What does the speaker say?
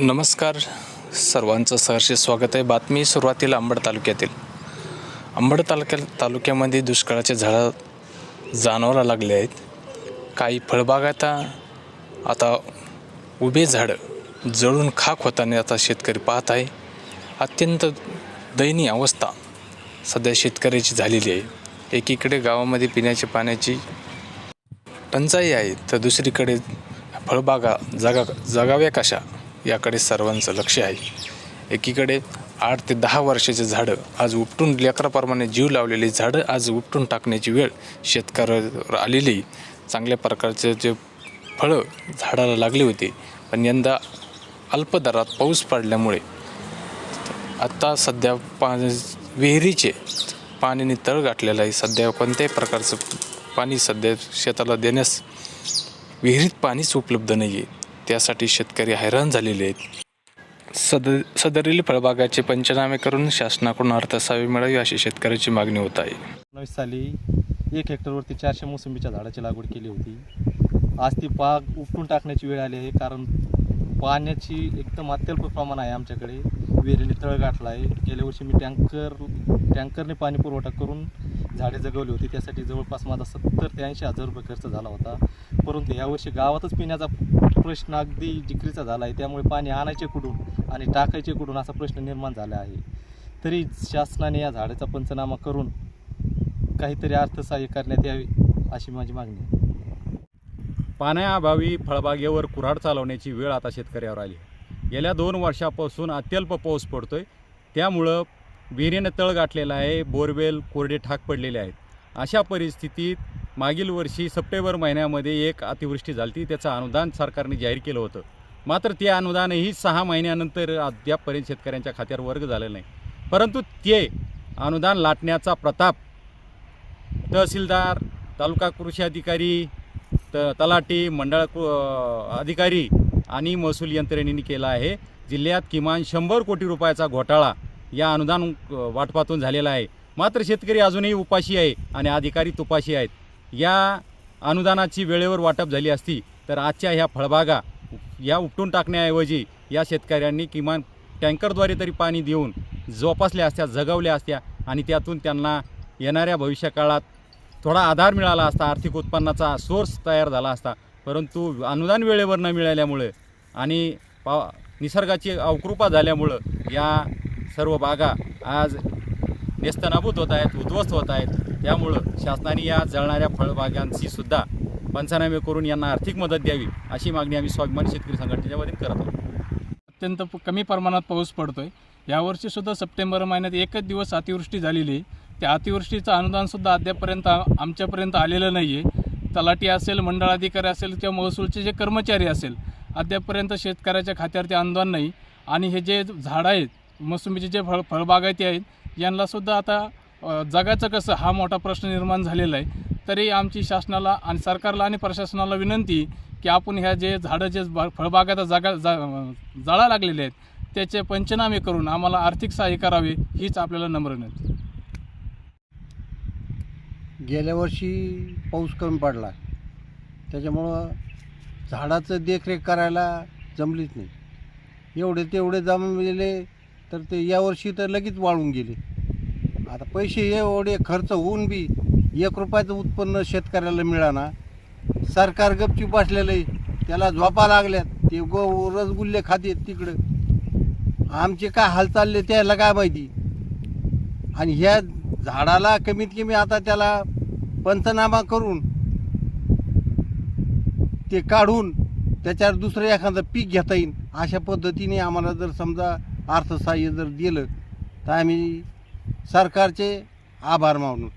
नमस्कार. सर्वांचं सहर्ष स्वागत आहे. बातमी सुरुवातीला अंबड तालुक्यातील. अंबड तालुक्या तालुक्यामध्ये दुष्काळाचे झाडं जाणवायला लागले आहेत. काही फळबागात आता उभे झाडं जळून खाक होताना आता शेतकरी पाहत आहे. अत्यंत दयनीय अवस्था सध्या शेतकऱ्याची झालेली आहे. एकीकडे गावामध्ये पिण्याच्या पाण्याची टंचाई आहे तर दुसरीकडे फळबागा जगा जगाव्या कशा? याकडे सर्वांचं लक्ष आहे. एकीकडे आठ ते दहा वर्षाचे झाडं आज उपटून लेकराप्रमाणे जीव लावलेली झाडं आज उपटून टाकण्याची वेळ शेतकऱ्यावर आलेली. चांगल्या प्रकारचे जे फळं झाडाला लागली होती पण यंदा अल्प दरात पाऊस पडल्यामुळे आत्ता सध्या पा विहिरीचे पाण्याने तळ गाठलेलं आहे. सध्या कोणत्याही प्रकारचं पाणी सध्या शेताला देण्यास विहिरीत पाणीच उपलब्ध नाही आहे त्यासाठी शेतकरी हैराण झालेले आहेत. सद सदरील फळबागाचे पंचनामे करून शासनाकडून अर्थसाहाय्य मिळावी अशी शेतकऱ्याची मागणी होत आहे. एकोणवीस साली एक हेक्टरवरती चारशे मोसंबीच्या झाडाची लागवड केली होती. आज ती बाग उपटून टाकण्याची वेळ आली आहे कारण पाण्याची एकदम अत्यल्प प्रमाण आहे आमच्याकडे. विहिरीने तळ गाठला आहे गेल्या वर्षी मी टँकर टँकरने पाणी पुरवठा करून झाडे जगवली होती. त्यासाठी जवळपास माझा सत्तर ते ऐंशी हजार रुपये खर्च झाला होता. परंतु यावर्षी गावातच पिण्याचा प्रश्न अगदी जिकरीचा झाला आहे. त्यामुळे पाणी आणायचे कुठून आणि टाकायचे कुठून असा प्रश्न निर्माण झाला आहे. तरी शासनाने या झाडाचा पंचनामा करून काहीतरी अर्थसहाय्य करण्यात यावे अशी माझी मागणी आहे. पाण्याअभावी फळबागेवर कुऱ्हाड चालवण्याची वेळ आता शेतकऱ्यावर आली गेल्या दोन वर्षापासून अत्यल्प पाऊस पडतोय. त्यामुळं विहिरीनं तळ गाठलेला आहे बोरवेल कोरडे ठाक पडलेले आहेत. अशा परिस्थितीत मागील वर्षी सप्टेंबर महिन्यामध्ये एक अतिवृष्टी झाली होती त्याचं अनुदान सरकारने जाहीर केलं होतं. मात्र ते अनुदानही सहा महिन्यानंतर अद्यापपर्यंत शेतकऱ्यांच्या खात्यावर वर्ग झालेलं नाही. परंतु ते अनुदान लाटण्याचा प्रताप तहसीलदार तालुका कृषी अधिकारी त तलाटी मंडळ अधिकारी आणि महसूल यंत्रणेने केला आहे. जिल्ह्यात किमान शंभर कोटी रुपयाचा घोटाळा या अनुदान वाटपातून झालेला आहे. मात्र शेतकरी अजूनही उपाशी आहे आणि अधिकारी तुपाशी आहेत. या अनुदानाची वेळेवर वाटप झाली असती तर आजच्या ह्या फळबागा या उपटून टाकण्याऐवजी या शेतकऱ्यांनी किमान टँकरद्वारे तरी पाणी देऊन जोपासल्या असत्या जगवल्या असत्या आणि त्यातून त्यांना येणाऱ्या भविष्यकाळात थोडा आधार मिळाला असता आर्थिक उत्पन्नाचा सोर्स तयार झाला असता. परंतु अनुदान वेळेवर न मिळाल्यामुळं आणि पा निसर्गाची अवकृपा झाल्यामुळं या सर्व बागा आज नेस्तनाभूत होत आहेत उद्ध्वस्त होत आहेत. त्यामुळं शासनाने या जळणाऱ्या फळबागांची सुद्धा पंचनामे करून यांना आर्थिक मदत द्यावी अशी मागणी आम्ही स्वाभिमान शेतकरी संघटनेच्या वतीने करत आहोत. अत्यंत कमी प्रमाणात पाऊस पडतोय. यावर्षी सुद्धा सप्टेंबर महिन्यात एकच दिवस अतिवृष्टी झालेली आहे. त्या अतिवृष्टीचं अनुदानसुद्धा अद्यापर्यंत आमच्यापर्यंत आलेलं नाही आहे तलाठी असेल मंडळाधिकारी असेल किंवा महसूलचे जे कर्मचारी असेल अद्यापर्यंत शेतकऱ्याच्या खात्यावर ते अनुदान नाही. आणि हे जे झाडं आहेत मोसंबीचे जे फळ फळबागायती आहेत यांनासुद्धा आता जगायचं जगाचं कसं हा मोठा प्रश्न निर्माण झालेला आहे तरी आमची शासनाला आणि सरकारला आणि प्रशासनाला विनंती की आपण ह्या जे झाडं जे फळबागाचा जागा जा जाळा लागलेले आहेत त्याचे पंचनामे करून आम्हाला आर्थिक सहाय्य करावे हीच आपल्याला नम्र विनंती. गेल्या वर्षी पाऊस कमी पडला. त्याच्यामुळं झाडाचं देखरेख करायला जमलीच नाही. एवढे तेवढे जमलेले तर ते यावर्षी तर लगेच वाळून गेले. आता पैसे एवढे खर्च होऊन बी एक रुपयाचं उत्पन्न शेतकऱ्याला मिळाना. सरकार गपची बसलेलं आहे त्याला झोपा लागल्यात. ते गो रसगुल्ले खातेत तिकडं. आमचे काय हाल चालले त्याला काय माहिती? आणि ह्या झाडाला कमीत कमी आता त्याला पंचनामा करून ते काढून त्याच्यावर दुसरं एखादं पीक घेता येईल अशा पद्धतीने आम्हाला जर समजा अर्थसहाय्य जर दिलं तर आम्ही सरकारचे आभार मानू.